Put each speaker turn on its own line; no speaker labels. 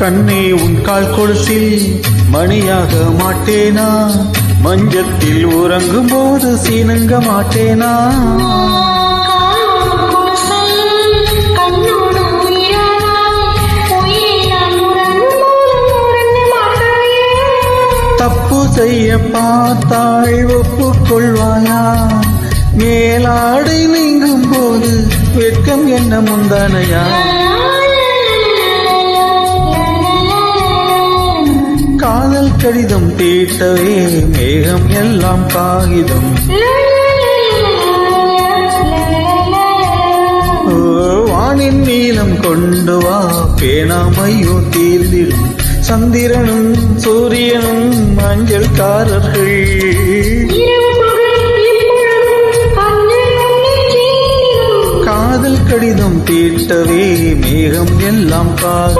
கண்ணே உன் கால் கொலுசில் மணியாக மாட்டேனா? மஞ்சத்தில் உறங்கும் போது சீனுங்க மாட்டேனா? தப்பு செய்ய பார்த்தாள் ஒப்புக்கொள்வாயா? மேலாடை நீங்கும் போது வெட்கம் என்ன முந்தானையா? காதல் கடிதம் தீட்டவே மேகம் எல்லாம் காகிதம். வானின் நீளம் கொண்டு வா பேனாமையோ தீர்ந்திடும். சந்திரனும் சூரியனும் மஞ்சள் காரர்கள் காதல் கடிதம் தீட்டவே மேகம் எல்லாம் கா